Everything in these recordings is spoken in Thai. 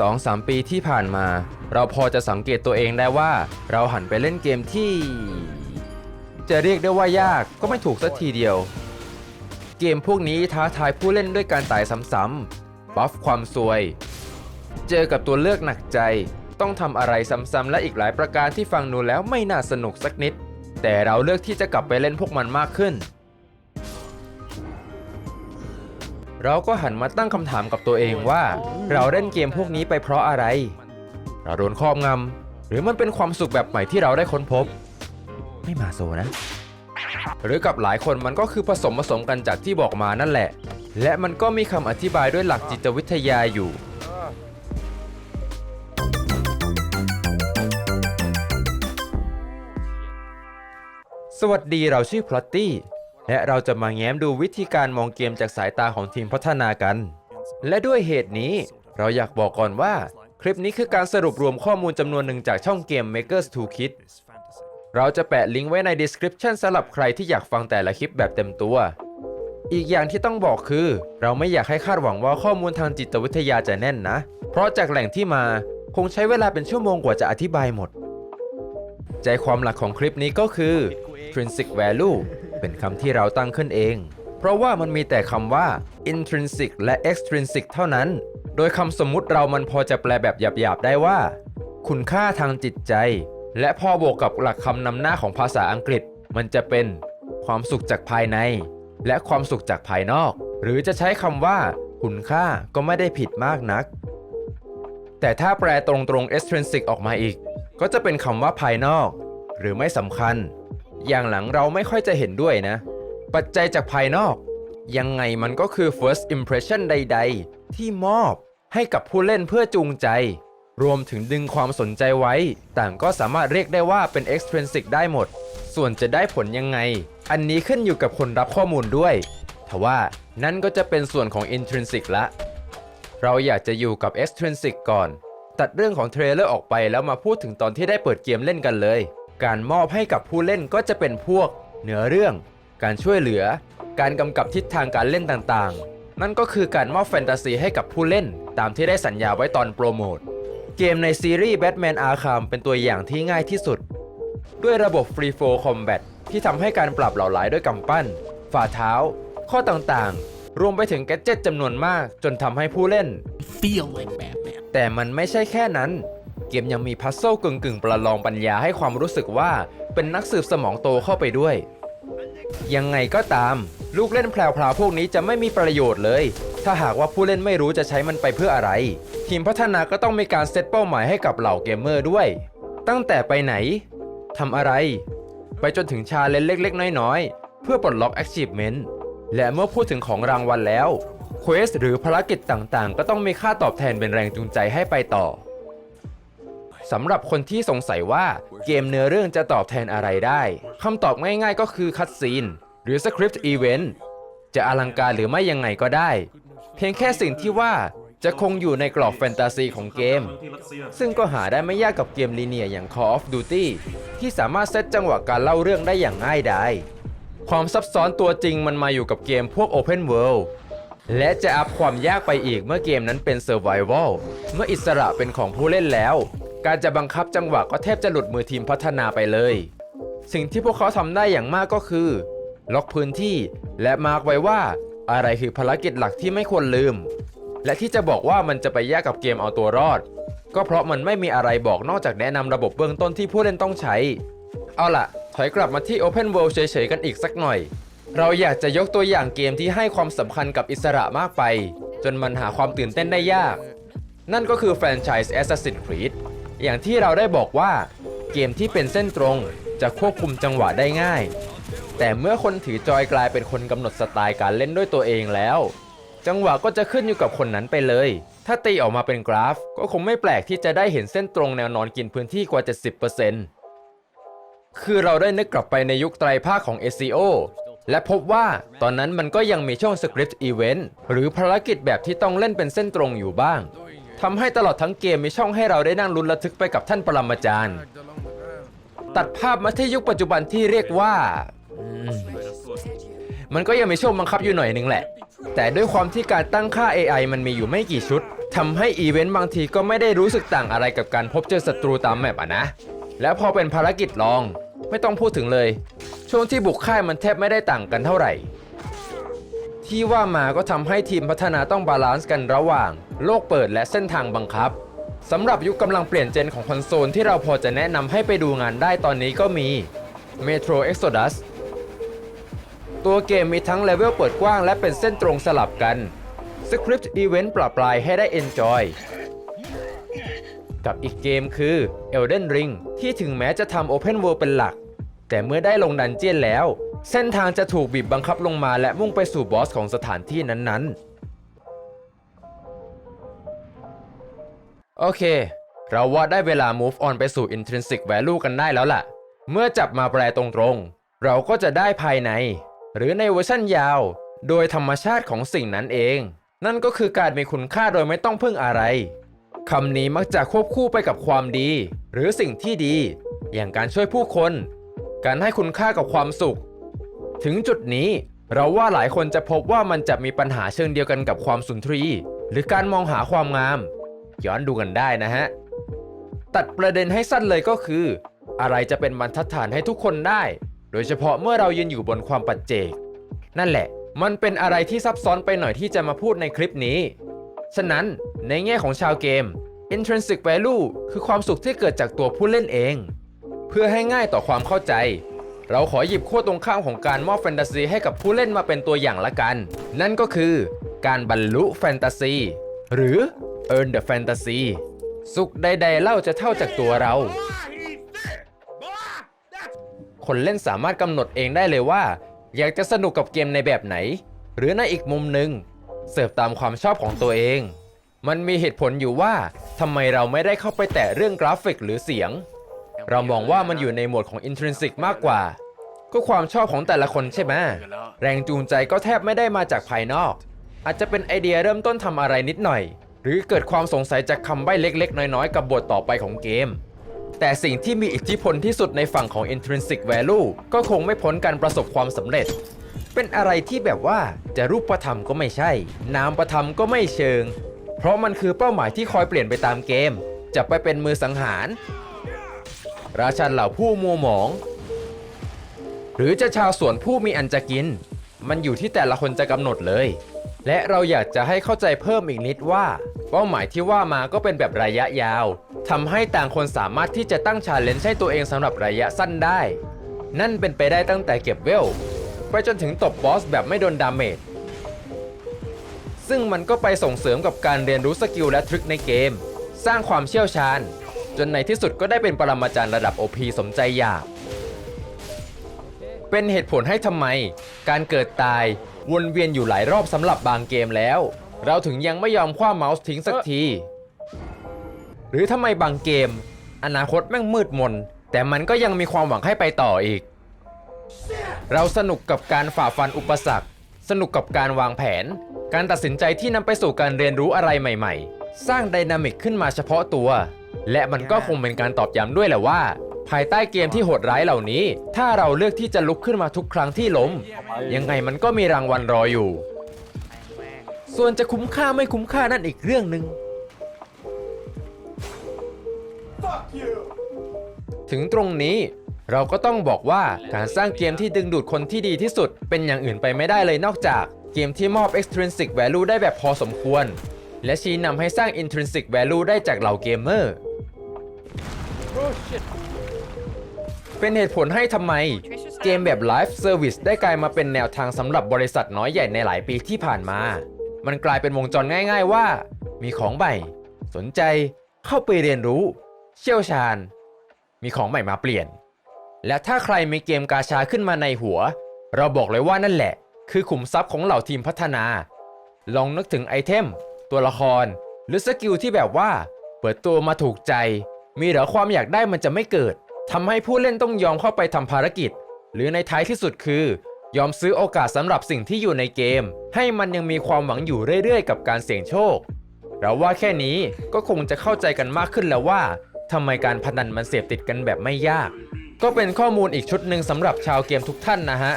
2-3 ปีที่ผ่านมา เราพอจะสังเกตตัวเองได้ว่า เราหันไปเล่นเกมที่ จะเรียกได้ว่ายากก็ไม่ถูกสักทีเดียว เกมพวกนี้ท้าทายผู้เล่นด้วยการตายซ้ำๆบัฟความซวย เจอกับตัวเลือกหนักใจ ต้องทำอะไรซ้ำๆและอีกหลายประการที่ฟังดูแล้วไม่น่าสนุกสักนิด แต่เราเลือกที่จะกลับไปเล่นพวกมันมากขึ้น เราก็หันมาตั้งคำถามกับตัวเองว่า เราเล่นเกมพวกนี้ไปเพราะอะไร เราโดนครอบงำหรือมันเป็นความสุขแบบใหม่ที่เราได้ค้นพบ ไม่มาโซนะ หรือกับหลายคนมันก็คือผสมผสมกันจากที่บอกมานั่นแหละ และมันก็มีคำอธิบายด้วยหลักจิตวิทยาอยู่สวัสดีเราชื่อพลอตตี้ และเราจะมาแง้มดูวิธีการมองเกมจากสายตาของทีมพัฒนากัน และด้วยเหตุนี้ เราอยากบอกก่อนว่า คลิปนี้คือการสรุปรวมข้อมูลจำนวนหนึ่งจากช่องเกม Makers Toolkit เราจะแปะลิงก์ไว้ใน description สำหรับใครที่อยากฟังแต่ละคลิปแบบเต็มตัว อีกอย่างที่ต้องบอกคือ เราไม่อยากให้คาดหวังว่าข้อมูลทางจิตวิทยาจะแน่นนะ เพราะจากแหล่งที่มาคงใช้เวลาเป็นชั่วโมงกว่าจะอธิบายหมด ใจความหลักของคลิปนี้ก็คือ intrinsic value เป็นคำที่เราตั้งขึ้นเอง เพราะว่ามันมีแต่คำว่า intrinsic และ extrinsic เท่านั้น โดยคำสมมุติเรามันพอจะแปลแบบหยาบๆได้ว่า คุณค่าทางจิตใจ และพอบวกกับหลักคำนำหน้าของภาษาอังกฤษ มันจะเป็นความสุขจากภายใน และความสุขจากภายนอก หรือจะใช้คำว่า คุณค่าก็ไม่ได้ผิดมากนัก แต่ถ้าแปลตรงๆ extrinsic ออกมาอีก ก็จะเป็นคำว่าภายนอก หรือไม่สำคัญ อย่างหลังเราไม่ค่อยจะเห็นด้วยนะ ปัจจัยจากภายนอก ยังไงมันก็คือ first impression ใด ๆ ที่มอบให้กับผู้เล่นเพื่อจูงใจ รวมถึงดึงความสนใจไว้ ต่างก็สามารถเรียกได้ว่าเป็น extrinsic ได้หมด ส่วนจะได้ผลยังไง อันนี้ขึ้นอยู่กับคนรับข้อมูลด้วยทว่านั่นก็จะเป็นส่วนของ intrinsic ละ เราอยากจะอยู่กับ extrinsic ก่อน ตัดเรื่องของเทรลเลอร์ออกไปแล้วมาพูดถึงตอนที่ได้เปิดเกมเล่นกันเลย การมอบให้กับผู้เล่นก็จะเป็นพวกเนื้อเรื่อง การช่วยเหลือ การกำกับทิศทางการเล่นต่างๆ นั่นก็คือการมอบแฟนตาซีให้กับผู้เล่น ตามที่ได้สัญญาไว้ตอนโปรโมท เกมในซีรีส์ Batman Arkham เป็นตัวอย่างที่ง่ายที่สุด ด้วยระบบ Free Flow Combat ที่ทำให้การปรับเหล่าหลายด้วยกำปั้น ฝ่าเท้า ข้อต่างๆ รวมไปถึงแกดเจิตจำนวนมากจนทำให้ผู้เล่น feel like Batman. แต่มันไม่ใช่แค่นั้น เกมยังมีพัซเซิลกึ่งๆประลองปัญญาให้ความรู้สึกว่าเป็นนักสืบสมองโตเข้าไปด้วย ยังไงก็ตาม ลูกเล่นแพรวๆพวกนี้จะไม่มีประโยชน์เลย ถ้าหากว่าผู้เล่นไม่รู้จะใช้มันไปเพื่ออะไร ทีมพัฒนาก็ต้องมีการเซตเป้าหมายให้กับเหล่าเกมเมอร์ด้วย ตั้งแต่ไปไหนทำอะไร ไปจนถึงชาเลนจ์เล็กๆ น้อยๆ เพื่อปลดล็อก Achievement และเมื่อพูดถึงของรางวัลแล้วเควสหรือภารกิจต่างๆ ก็ต้องมีค่าตอบแทนเป็นแรงจูงใจให้ไปต่อ สำหรับคนที่สงสัยว่าเกมเนื้อเรื่องจะตอบแทนอะไรได้คำตอบง่ายๆก็คือคัดซีนหรือสคริปต์อีเวนต์จะอลังการหรือไม่ยังไงก็ได้ เพียงแค่สิ่งที่ว่าจะคงอยู่ในกรอบแฟนตาซีของเกม ซึ่งก็หาได้ไม่ยากกับเกมลีเนียอย่าง Call of Duty ที่สามารถเซตจังหวะการเล่าเรื่องได้อย่างง่ายดายความซับซ้อนตัวจริงมันมาอยู่กับเกมพวก Open World และจะอัพความยากไปอีกเมื่อเกมนั้นเป็น Survival เมื่ออิสระเป็นของผู้เล่นแล้ว การจะบังคับจังหวะก็แทบจะหลุดมือทีมพัฒนาไปเลย สิ่งที่พวกเขาทำได้อย่างมากก็คือ ล็อกพื้นที่และมาร์กไว้ว่าอะไรคือภารกิจหลักที่ไม่ควรลืม และที่จะบอกว่ามันจะไปยากกับเกมเอาตัวรอด ก็เพราะมันไม่มีอะไรบอกนอกจากแนะนำระบบเบื้องต้นที่ผู้เล่นต้องใช้ เอาล่ะ ถอยกลับมาที่ Open World เฉยๆกันอีกสักหน่อย เราอยากจะยกตัวอย่างเกมที่ให้ความสำคัญกับอิสระมากไป จนมันหาความตื่นเต้นได้ยาก นั่นก็คือแฟรนไชส์ Assassin's Creed อย่างที่เราได้บอกว่าเกมที่เป็นเส้นตรงจะควบคุมจังหวะได้ง่าย แต่เมื่อคนถือจอยกลายเป็นคนกำหนดสไตล์การเล่นด้วยตัวเองแล้ว จังหวะก็จะขึ้นอยู่กับคนนั้นไปเลย ถ้าตีออกมาเป็นกราฟ ก็คงไม่แปลกที่จะได้เห็นเส้นตรงแนวนอนกินพื้นที่กว่า 70%คือเราได้นึกกลับไปในยุคไตรภาคของ SEO และพบว่าตอนนั้นมันก็ยังมีช่องสคริปต์อีเวนต์หรือภารกิจแบบที่ต้องเล่นเป็นเส้นตรงอยู่บ้าง ทำให้ตลอดทั้งเกมมีช่องให้เราได้นั่งลุ้นระทึกไปกับท่านปรมาจารย์ ตัดภาพมาที่ยุคปัจจุบันที่เรียกว่าอืมมันก็ยังมีช่วงบังคับอยู่หน่อยหนึงแหละ แต่ด้วยความที่การตั้งค่า AI มันมีอยู่ไม่กี่ชุดทำให้อีเวนต์บางทีก็ไม่ได้รู้สึกต่างอะไรกับการพบเจอศัตรูตามแมปอะนะ แล้วพอเป็นภารกิจลอง ไม่ต้องพูดถึงเลย ช่วงที่บุกค่ายมันแทบไม่ได้ต่างกันเท่าไหร่ ที่ว่ามาก็ทำให้ทีมพัฒนาต้องบาลานซ์กันระหว่าง โลกเปิดและเส้นทางบังคับสำหรับยุคกำลังเปลี่ยนเจนของคอนโซลที่เราพอจะแนะนำให้ไปดูงานได้ตอนนี้ก็มี Metro Exodus ตัวเกมมีทั้งเลเวลเปิดกว้างและเป็นเส้นตรงสลับกันสคริปต์อีเวนต์ปรับปลายให้ได้ Enjoy กับอีกเกมคือ Elden Ring ที่ถึงแม้จะทำ Open World เป็นหลัก แต่เมื่อได้ลงดันเจียนแล้ว เส้นทางจะถูกบีบบังคับลงมาและมุ่งไปสู่บอสของสถานที่นั้นๆ โอเค เราว่าได้เวลา move on ไปสู่ intrinsic value กันได้แล้วล่ะ เมื่อจับมาแปลตรงๆ เราก็จะได้ภายใน หรือในเวอร์ชันยาว โดยธรรมชาติของสิ่งนั้นเอง นั่นก็คือการมีคุณค่าโดยไม่ต้องพึ่งอะไรคำนี้มักจะควบคู่ไปกับความดี หรือสิ่งที่ดี อย่างการช่วยผู้คน การให้คุณค่ากับความสุข ถึงจุดนี้เราว่าหลายคนจะพบว่ามันจะมีปัญหาเชิงเดียวกันกับความสุนทรี หรือการมองหาความงาม ย้อนดูกันได้นะฮะ ตัดประเด็นให้สั้นเลยก็คือ อะไรจะเป็นบรรทัดฐานให้ทุกคนได้ โดยเฉพาะเมื่อเรายืนอยู่บนความปัจเจก นั่นแหละ มันเป็นอะไรที่ซับซ้อนไปหน่อยที่จะมาพูดในคลิปนี้ ฉะนั้นในแง่ของชาวเกม intrinsic value คือความสุขที่เกิดจากตัวผู้เล่นเอง เพื่อให้ง่ายต่อความเข้าใจ เราขอหยิบขั้วตรงข้ามของการมอบแฟนตาซีให้กับผู้เล่นมาเป็นตัวอย่างละกัน นั่นก็คือการบรรลุแฟนตาซีหรือ earn the fantasy สุขใดๆเล่าจะเท่าจากตัวเรา คนเล่นสามารถกำหนดเองได้เลยว่า อยากจะสนุกกับเกมในแบบไหน หรือในอีกมุมหนึ่งเสิร์ฟตามความชอบของตัวเอง มันมีเหตุผลอยู่ว่าทำไมเราไม่ได้เข้าไปแตะเรื่องกราฟิกหรือเสียง เรามองว่ามันอยู่ในโหมดของ intrinsic มากกว่า ก็ความชอบของแต่ละคนใช่ไหมแรงจูงใจก็แทบไม่ได้มาจากภายนอก อาจจะเป็นไอเดียเริ่มต้นทำอะไรนิดหน่อย หรือเกิดความสงสัยจากคำใบ้เล็กๆ น้อยๆ กับบทต่อไปของเกม แต่สิ่งที่มีอิทธิพลที่สุดในฝั่งของ intrinsic value ก็คงไม่พ้นการประสบความสำเร็จเป็นอะไรที่แบบว่าจะรูปธรรมก็ไม่ใช่ นามประธรรมก็ไม่เชิง เพราะมันคือเป้าหมายที่คอยเปลี่ยนไปตามเกม จะไปเป็นมือสังหาร ราชันเหล่าผู้มัวหมอง หรือจะชาวสวนผู้มีอันจะกิน มันอยู่ที่แต่ละคนจะกำหนดเลย และเราอยากจะให้เข้าใจเพิ่มอีกนิดว่า เป้าหมายที่ว่ามาก็เป็นแบบระยะยาวทำให้ต่างคนสามารถที่จะตั้งชาเลนจ์ให้ตัวเองสำหรับระยะสั้นได้ นั่นเป็นไปได้ตั้งแต่เก็บเวลไปจนถึงตบบอสแบบไม่โดนดาเมจซึ่งมันก็ไปส่งเสริมกับการเรียนรู้สกิลและทริคในเกม สร้างความเชี่ยวชาญ จนในที่สุดก็ได้เป็นปรมาจารย์ระดับ OP สมใจอยาก เป็นเหตุผลให้ทำไม การเกิดตายวนเวียนอยู่หลายรอบสำหรับบางเกมแล้ว เราถึงยังไม่ยอมคว้าเมาส์ทิ้งสักที หรือทำไมบางเกม อนาคตแม่งมืดมน แต่มันก็ยังมีความหวังให้ไปต่ออีก เราสนุกกับการฝ่าฟันอุปสรรค สนุกกับการวางแผน การตัดสินใจที่นำไปสู่การเรียนรู้อะไรใหม่ ๆ สร้างไดนามิกขึ้นมาเฉพาะตัว และมันก็คงเป็นการตอบย้ำด้วยแหละว่า ภายใต้เกมที่โหดร้ายเหล่านี้ ถ้าเราเลือกที่จะลุกขึ้นมาทุกครั้งที่ล้ม ยังไงมันก็มีรางวัลรออยู่ ส่วนจะคุ้มค่าไม่คุ้มค่านั่นอีกเรื่องหนึ่งถึงตรงนี้เราก็ต้องบอกว่าการสร้างเกมที่ดึงดูดคนที่ดีที่สุด เป็นอย่างอื่นไปไม่ได้เลยนอกจากเกมที่มอบ extrinsic value ได้แบบพอสมควร และชี้นำให้สร้าง intrinsic value ได้จากเหล่าเกมเมอร์ เป็นเหตุผลให้ทำไม เกมแบบ Live Service ได้กลายมาเป็นแนวทางสำหรับบริษัทน้อยใหญ่ในหลายปีที่ผ่านมา มันกลายเป็นวงจรง่าย ๆ ว่า มีของใหม่ สนใจ เข้าไปเรียนรู้ เชี่ยวชาญ มีของใหม่มาเปลี่ยน และถ้าใครมีเกมกาชาขึ้นมาในหัว เราบอกเลยว่านั่นแหละ คือขุมทรัพย์ของเหล่าทีมพัฒนา ลองนึกถึงไอเทม ตัวละคร หรือสกิลที่แบบว่า เปิดตัวมาถูกใจ มีเหรอความอยากได้มันจะไม่เกิดทำให้ผู้เล่นต้องยอมเข้าไปทำภารกิจ หรือในท้ายที่สุดคือ ยอมซื้อโอกาสสำหรับสิ่งที่อยู่ในเกม ให้มันยังมีความหวังอยู่เรื่อยๆ กับการเสี่ยงโชค เราว่าแค่นี้ก็คงจะเข้าใจกันมากขึ้นแล้วว่าทำไมการพนันมันเสพติดกันแบบไม่ยาก ก็เป็นข้อมูลอีกชุดหนึ่งสำหรับชาวเกมทุกท่านนะฮะ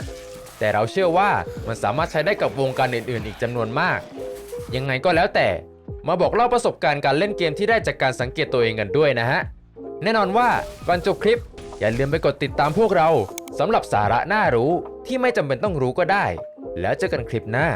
แต่เราเชื่อว่ามันสามารถใช้ได้กับวงการอื่นๆ อีกจำนวนมาก ยังไงก็แล้วแต่ มาบอกเล่าประสบการณ์การเล่นเกมที่ได้จากการสังเกตตัวเองกันด้วยนะฮะ แน่นอนว่าก่อนจบคลิป อย่าลืมไปกดติดตามพวกเราสำหรับสาระน่ารู้ที่ไม่จำเป็นต้องรู้ก็ได้ แล้วเจอกันคลิปหน้า